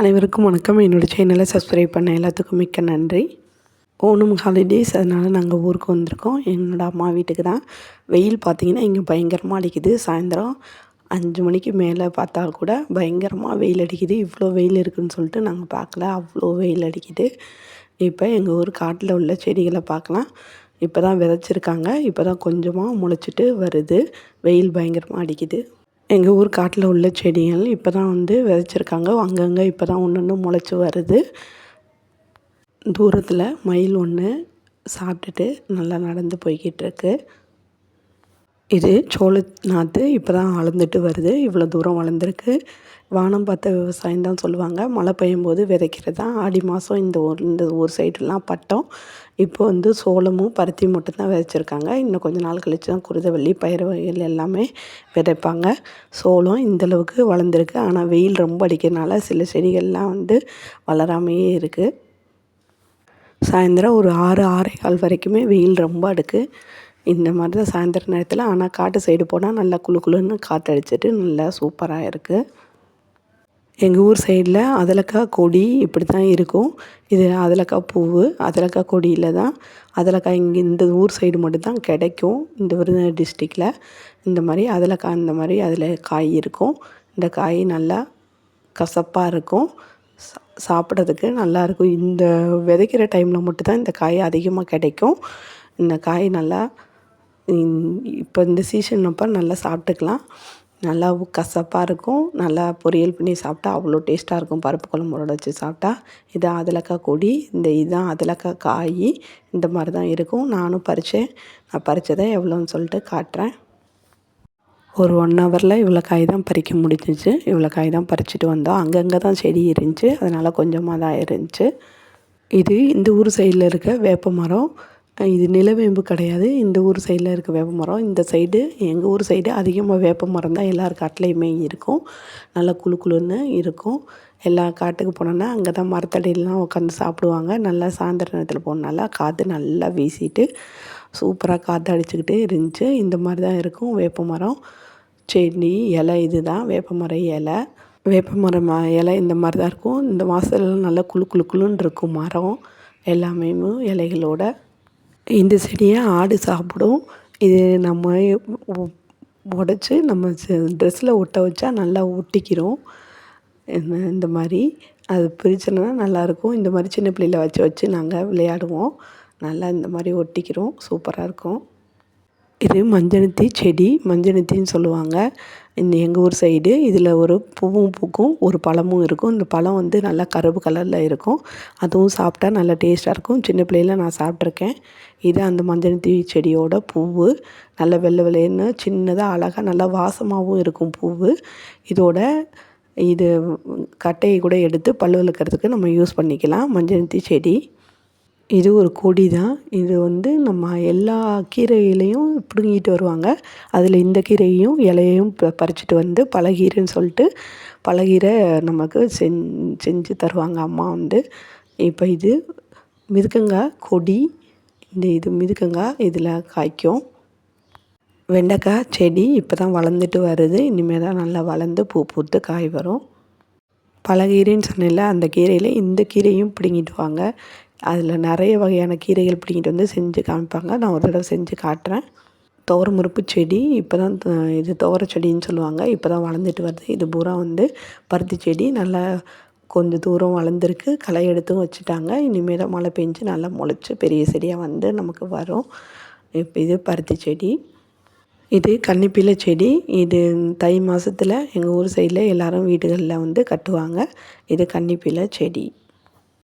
அனைவருக்கும் வணக்கம். என்னோடய சேனலை சப்ஸ்கிரைப் பண்ண எல்லாத்துக்கும் மிக்க நன்றி. ஓணம் ஹாலிடேஸ் அதனால் நாங்கள் ஊருக்கு வந்திருக்கோம். என்னோடய அம்மா வீட்டுக்கு தான். வெயில் பார்த்திங்கன்னா இங்கே பயங்கரமாக அடிக்குது. சாயந்தரம் அஞ்சு மணிக்கு மேலே பார்த்தா கூட பயங்கரமாக வெயில் அடிக்குது. இவ்வளோ வெயில் இருக்குதுன்னு சொல்லிட்டு நாங்கள் பார்க்கல. அவ்வளோ வெயில் அடிக்குது. இப்போ எங்கள் ஊர் காட்டில் உள்ள செடிகளை பார்க்கலாம். இப்போ தான் விதைச்சிருக்காங்க. இப்போ தான் கொஞ்சமாக முளைச்சிட்டு வருது. வெயில் பயங்கரமாக அடிக்குது. எங்கள் ஊர் காட்டில் உள்ள செடிகள் இப்போ தான் வந்து விதைச்சிருக்காங்க. அங்கங்கே இப்போ தான் ஒன்று ஒன்று முளைச்சி வருது. தூரத்தில் மயில் ஒன்று சாப்பிட்டுட்டு நல்லா நடந்து போய்கிட்டுருக்கு இது சோள நாற்று இப்போ தான் வளர்ந்துட்டு வருது. இவ்வளோ தூரம் வளர்ந்துருக்கு. வானம் பார்த்த விவசாயம் தான் சொல்லுவாங்க. மழை பெய்யும் போது விதைக்கிறது? தான் ஆடி மாதம் இந்த ஊர் இந்த ஊர் சைடுலாம் பட்டம். இப்போ வந்து சோளமும் பருத்தி மட்டும் தான் விதைச்சிருக்காங்க. இன்னும் கொஞ்சம் நாள் கழித்து தான் குருதவள்ளி பயிர் வகைகள் எல்லாமே விதைப்பாங்க. சோளம் இந்தளவுக்கு வளர்ந்துருக்கு. ஆனால் வெயில் ரொம்ப அடிக்கிறதுனால சில செடிகள்லாம் வந்து வளராமையே இருக்குது சாயந்தரம் ஒரு ஆறு ஆறே கால் வரைக்குமே வெயில் ரொம்ப அடுக்கு. இந்த மாதிரி தான் சாயந்தர நேரத்தில் ஆனால் காட்டு சைடு போனால் நல்லா குளு குளுன்னு காற்றடிச்சிட்டு நல்லா சூப்பராக இருக்குது எங்கள் ஊர் சைடில் அதலக்காய் கொடி இப்படி தான் இருக்கும். இது அதலக்காய் பூவு அதலக்காய் கொடியில் தான் அதலக்காய் இங்கே இந்த ஊர் சைடு மட்டும்தான் கிடைக்கும். இந்த விருதுநகர் டிஸ்ட்ரிக்டில் இந்த மாதிரி அதலக்காய் இந்த மாதிரி அதில் காய் இருக்கும். இந்த காய் நல்லா கசப்பாக இருக்கும். சா சாப்பிட்றதுக்கு நல்லாயிருக்கும் இந்த விதைக்கிற டைமில் மட்டும்தான் இந்த காய் அதிகமாக கிடைக்கும். இந்த காய் நல்லா இப்போ இந்த சீசன் அப்போ நல்லா சாப்பிட்டுக்கலாம். நல்லா கசப்பாக இருக்கும். நல்லா பொரியல் பண்ணி சாப்பிட்டா அவ்வளோ டேஸ்ட்டாக இருக்கும். பருப்பு குழம்போட வச்சு சாப்பிட்டா இது அதலக்காய் கொடி இந்த இதுதான் அதலக்காய் காய் இந்த மாதிரி தான் இருக்கும். நானும் பறித்தேன் நான் பறித்ததை எவ்வளோன்னு சொல்லிட்டு காட்டுறேன். ஒரு ஒன் ஹவரில் இவ்வளோ காய் தான் பறிக்க முடிஞ்சிச்சு. இவ்வளோ காய் தான் பறிச்சுட்டு வந்தோம். அங்கங்கே தான் செடி இருந்துச்சு. அதனால் கொஞ்சமாக தான் இருந்துச்சு. இது இந்த ஊர் சைடில் இருக்க வேப்ப மரம் இது நிலவேம்பு கிடையாது. இந்த ஊர் சைடில் இருக்க வேப்ப மரம். இந்த சைடு எங்கள் ஊர் சைடு அதிகமாக வேப்ப மரம் தான் எல்லார் காட்டிலையுமே இருக்கும். நல்லா குழு குழுன்னு இருக்கும். எல்லா காட்டுக்கு போனோன்னா அங்கே தான் மரத்தடியிலலாம் உட்காந்து சாப்பிடுவாங்க. நல்லா சாயந்தர நேரத்தில் போனனால காற்று நல்லா வீசிட்டு சூப்பராக காற்று அடிச்சுக்கிட்டே இருந்துச்சு. இந்த மாதிரி தான் இருக்கும் வேப்ப மரம். செடி இலை இது தான் வேப்ப மரம் இலை. வேப்ப மரம் இலை இந்த மாதிரி தான் இருக்கும். இந்த மாதத்துலலாம் நல்லா குழு குழு குழுன்னு இருக்கும் மரம். எல்லாமே இலைகளோட. இந்த செடியை ஆடு சாப்பிடும். இது நம்ம உடச்சி நம்ம ட்ரெஸ்ஸில் ஒட்ட வச்சா நல்லா ஒட்டிக்கிறோம். இந்த மாதிரி. அது பிரிச்சோன்னா நல்லாயிருக்கும். இந்த மாதிரி சின்ன பிள்ளையில வச்சு வச்சு நாங்கள் விளையாடுவோம். நல்லா இந்த மாதிரி ஒட்டிக்கிறோம். சூப்பராக இருக்கும். இது மஞ்சனத்தி செடி. மஞ்சனத்தின்னு சொல்லுவாங்க. இந்த எங்கள் ஊர் சைடு இதில் ஒரு பூவும் பூக்கும் ஒரு பழமும் இருக்கும். இந்த பழம் வந்து நல்லா கருப்பு கலரில் இருக்கும். அதுவும் சாப்பிட்டா நல்லா டேஸ்ட்டாக இருக்கும். சின்ன பிள்ளையில நான் சாப்பிட்ருக்கேன் இது அந்த மஞ்சனத்தி செடியோட பூவு. நல்ல வெள்ளை வெள்ளையன்னு சின்னதாக அழகாக நல்லா வாசமாகவும் இருக்கும் பூவு. இதோட இது கட்டையை கூட எடுத்து பல்லு விளக்கிறதுக்கு நம்ம யூஸ் பண்ணிக்கலாம். மஞ்சள் செடி. இது ஒரு கொடி தான் இது வந்து நம்ம எல்லா கீரையிலையும் பிடுங்கிட்டு வருவாங்க. அதில் இந்த கீரையும் இலையையும் ப பறிச்சிட்டு வந்து பழகீரைன்னு சொல்லிட்டு பழகீரை நமக்கு செஞ் செஞ்சு தருவாங்க அம்மா வந்து. இப்போ இது மிதுக்கங்காய் கொடி. இந்த இது மிதுக்கங்காய் இதில் காய்க்கும். வெண்டைக்காய் செடி இப்போ தான் வளர்ந்துட்டு வருது. இனிமேல் தான் நல்லா வளர்ந்து பூ பூத்து காய் வரும். பழகீரைன்னு சொன்னேன்ல அந்த கீரையில் இந்த கீரையும் பிடுங்கிட்டு வாங்க. அதில் நிறைய வகையான கீரைகள் பிடிங்கிட்டு வந்து செஞ்சு காமிப்பாங்க. நான் ஒரு தடவை செஞ்சு காட்டுறேன். முறுப்பு செடி இப்போ தான் இது துவர செடின்னு சொல்லுவாங்க. இப்போ தான் வளர்ந்துட்டு வருது. இது பூரா வந்து பருத்தி செடி. நல்லா கொஞ்சம் தூரம் வளர்ந்துருக்கு. களை எடுத்தும் வச்சுட்டாங்க. இனிமேல் தான் மழை பெஞ்சு நல்லா முளைச்சி பெரிய செடியாக வந்து நமக்கு வரும். இப்போ இது பருத்தி செடி. இது கன்னிப்பிள்ளை செடி. இது தை மாதத்தில் எங்கள் ஊர் சைடில் எல்லோரும் வீடுகளில் வந்து கட்டுவாங்க. இது கன்னிப்பிள்ளை செடி.